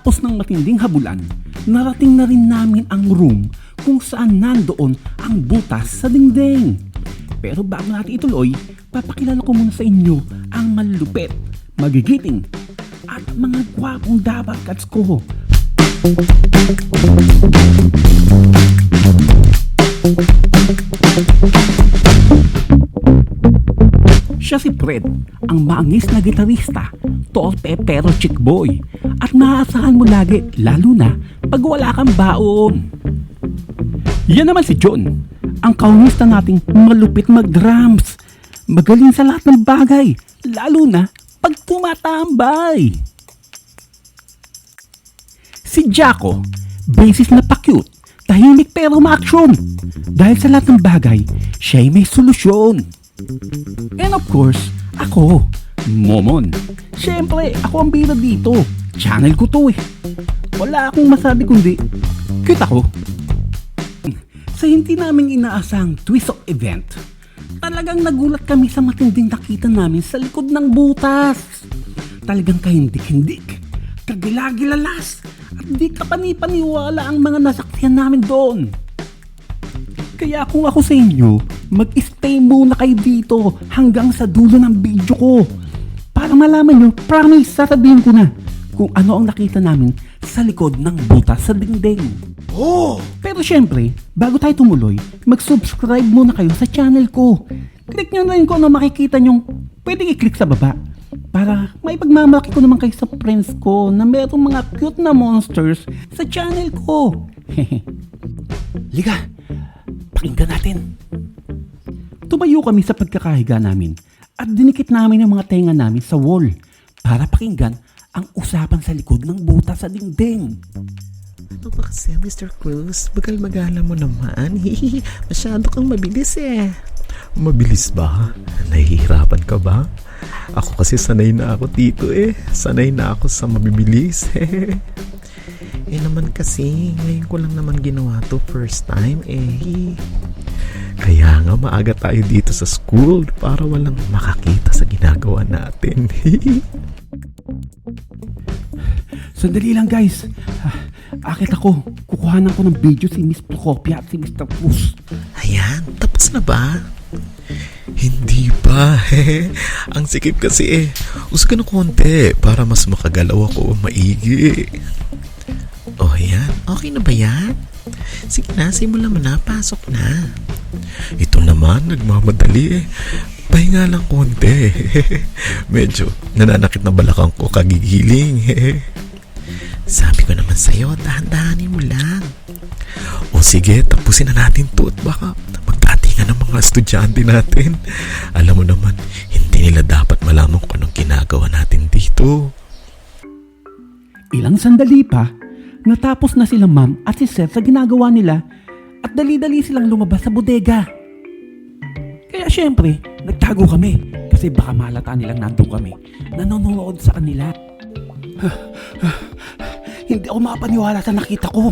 Pagkatapos ng matinding habulan, narating na rin namin ang room kung saan nandoon ang butas sa dingding. Pero bago natin ituloy, papakilala ko muna sa inyo ang malupet, magigiting, at mga gwapong dabagats ko. Siya si Fred, ang maangis na gitarista, torpe pero chick boy. At maaasahan mo lagi, lalo na pag wala kang baon. Yan naman si John, ang kaunista nating malupit mag-drums. Magaling sa lahat ng bagay, lalo na pag tumatambay. Si Jaco, basis na pa-cute, tahimik pero ma-action. Dahil sa lahat ng bagay, siya'y may solusyon. And of course, ako, Momon. Siyempre, ako ang bida dito. Channel ko to eh. Wala akong masabi kundi, cute ako. Sa hindi namin inaasang twist of event, talagang nagulat kami sa matinding nakita namin sa likod ng butas. Talagang kahindik-hindik, kagilagilalas, at di ka panipaniwala ang mga nasaksihan namin doon. Kaya kung ako sa inyo, mag-stay muna kayo dito hanggang sa dulo ng video ko. Para malaman nyo, promise, sasabihin ko na kung ano ang nakita namin sa likod ng butas sa dingding. Oh! Pero syempre, bago tayo tumuloy, mag-subscribe muna kayo sa channel ko. Click nyo na rin kung ano makikita nyo. Pwede i-click sa baba. Para may pagmamalaki ko naman kayo sa friends ko na merong mga cute na monsters sa channel ko. Liga, pakinggan natin. Tumayo kami sa pagkakahiga namin at dinikit namin ang mga tenga namin sa wall para pakinggan ang usapan sa likod ng buta sa dingding. Ano ba kasi, Mr. Cruz? Bagal-magala mo naman. Hihihi, Masyado kang mabilis eh. Mabilis ba? Nahihirapan ka ba? Ako kasi sanay na ako dito eh. Sanay na ako sa mabibilis. eh naman kasi, ngayon ko lang naman ginawa to first time eh. Kaya nga maaga tayo dito sa school para walang makakita sa ginagawa natin. Sandali lang guys. Ah, Akit ako. Kukuhanan ko ng video si Miss Procopia at si Mr. Cruz. Ayan, tapos na ba? Hindi pa. Ang sikip kasi eh. Uso ka ng konti para mas makagalaw ako maigi. Oh, yan. Okay na ba yan? Sige na, simulan mo na. Pasok na. Ito naman, nagmamadali eh. Pahinga lang konti. Medyo nananakit na balakang ko kagigiling. Sabi ko naman sa'yo, dahan-dahanin mo lang. O sige, tapusin na natin to at baka magdatingan ng mga estudyante natin. Alam mo naman, hindi nila dapat malaman kung anong ginagawa natin dito. Ilang sandali pa, natapos na sila ma'am at si Seth sa ginagawa nila at dali-dali silang lumabas sa bodega. Kaya syempre, nagtago kami kasi baka malata nilang nandun kami. Nanonood sa kanila. Hindi ako makapaniwala sa nakita ko.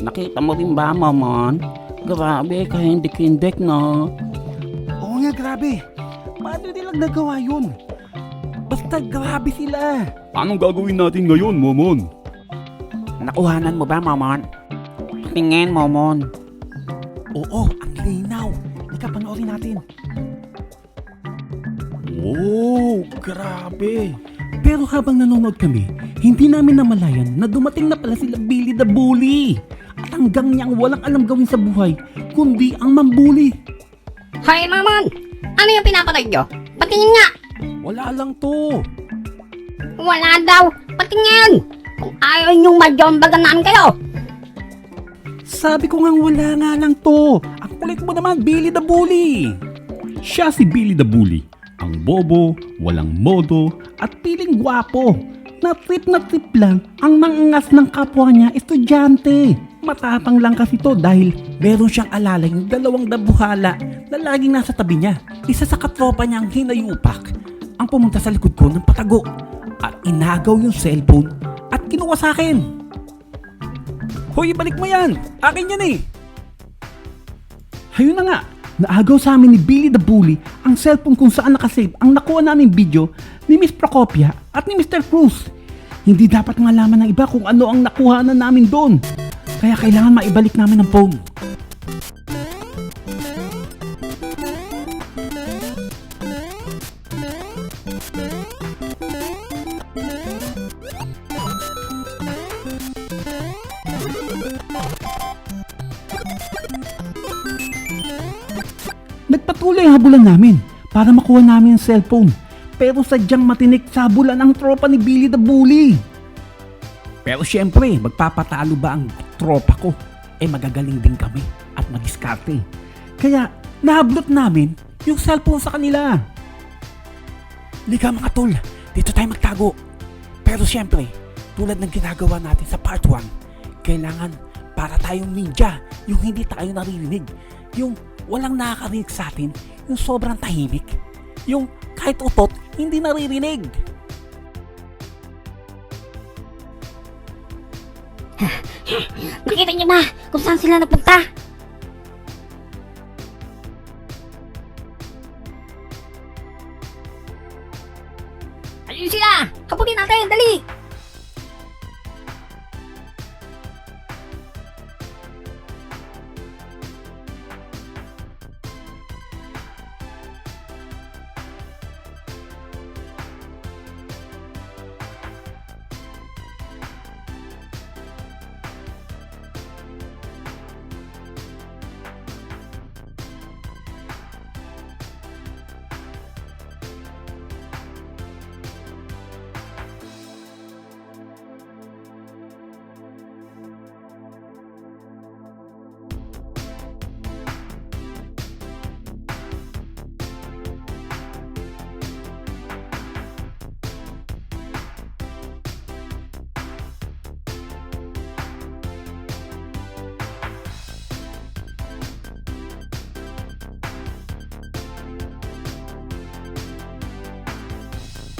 Nakita mo rin ba, Maman? Grabe, kahindik-hindik na. Oo nga, grabe. Paano nilang nagawa yun? Basta grabe sila. Anong gagawin natin ngayon, Momon? Nakuhanan mo ba, Momon? Tingin, Momon. Oo, ang linaw. Ika, panoorin natin. Wow, grabe. Pero habang nanonood kami, hindi namin namalayan na dumating na pala sila Billy the Bully. At hanggang niyang walang alam gawin sa buhay, kundi ang mambuli. Hoy, Mamon! Ano yung pinapanood nyo? Patingin nga! Wala lang to. Wala daw! Patingin! Kung ayaw nyong madyombagan namin kayo! Sabi ko nga wala nga lang to. Ang kulit mo naman, Billy the Bully. Siya si Billy the Bully. Ang bobo, walang modo, at piling gwapo. Na trip na trip lang ang mangangas ng kapwa niya estudyante. Matapang lang kasi to dahil meron siyang alalay ng dalawang dabuhala na laging nasa tabi niya. Isa sa katropa niyang hinayupak ang pumunta sa likod ko ng patago at inagaw yung cellphone at kinuha sa akin. Hoy, balik mo yan! Akin yan eh! Hayun na nga, naagaw sa amin ni Billy the Bully ang cellphone kung saan nakasave ang nakuha naming video ni Miss Procopia at ni Mr. Cruz. Hindi dapat malaman ng iba kung ano ang nakuha na namin doon. Kaya kailangan maibalik namin ang phone. Nagpatuloy ang habulan namin para makuha namin ang cellphone. Pero sadyang matinik sa habulan ang tropa ni Billy the Bully. Pero syempre, magpapatalo ba ang tropa ko? Eh magagaling din kami at madiskarte. Kaya nahablot namin yung cellphone sa kanila. Liga mga tol, dito tayo magtago. Pero syempre, tulad ng ginagawa natin sa part 1, kailangan para tayong ninja, yung hindi tayo naririnig. Yung walang nakakarinig sa atin, yung sobrang tahimik. Yung kahit utot, hindi naririnig. Nakita niyo ba kung saan sila napunta? Ayun sila! Kapulin natin! Dali!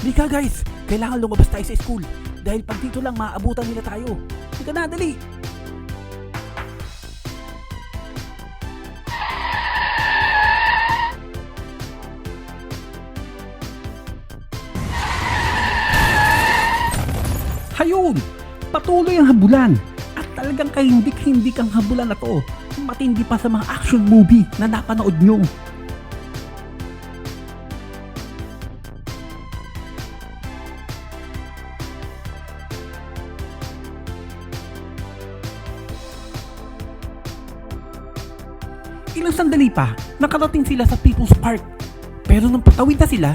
Lika guys, kailangan lumabas tayo sa school. Dahil pag dito lang maaabutan nila tayo. Lika na, dali! Hayun! Patuloy ang habulan. At talagang kahindik-hindik ang habulan na to. Matindi pa sa mga action movie na napanood nyo. Ilang sandali pa, nakarating sila sa People's Park. Pero nung patawid na sila,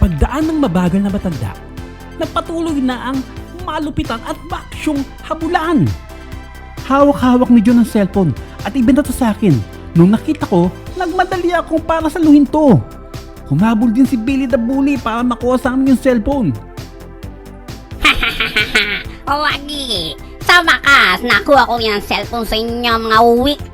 pagdaan ng mabagal na matanda, nagpatuloy na ang malupitan at baksyong habulan. Hawak-hawak ni John ang cellphone at ibenta to sa akin. Nung nakita ko, nagmadali akong para saluhin to. Humabol din si Billy the Bully para makuha sa amin yung cellphone. Wagi! Sa wakas, nakuha ko yung cellphone sa inyo mga week.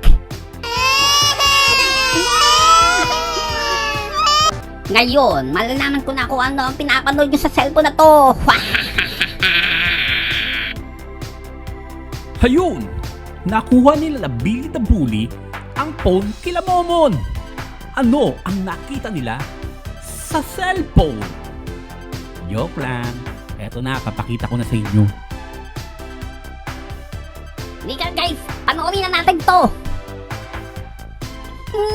Ngayon, malalaman ko na kung ano ang pinapanood nyo sa cellphone na to. Hayun! Nakuha nila na Billy the Bully ang phone kila Momon. Ano ang nakita nila sa cellphone? Joke lang. Eto na, papakita ko na sa inyo. Liga guys, panoorin na natin to.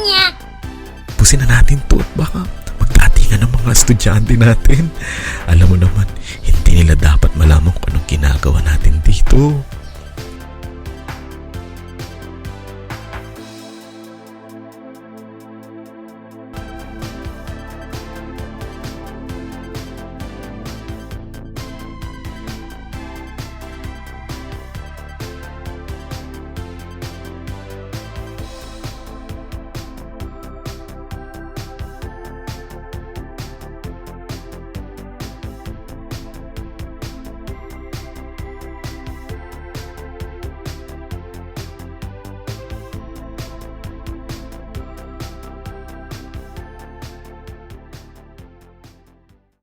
Nyak! Pusin na natin to at baka magdatingan ng mga estudyante natin. Alam mo naman, hindi nila dapat malaman kung anong ginagawa natin dito.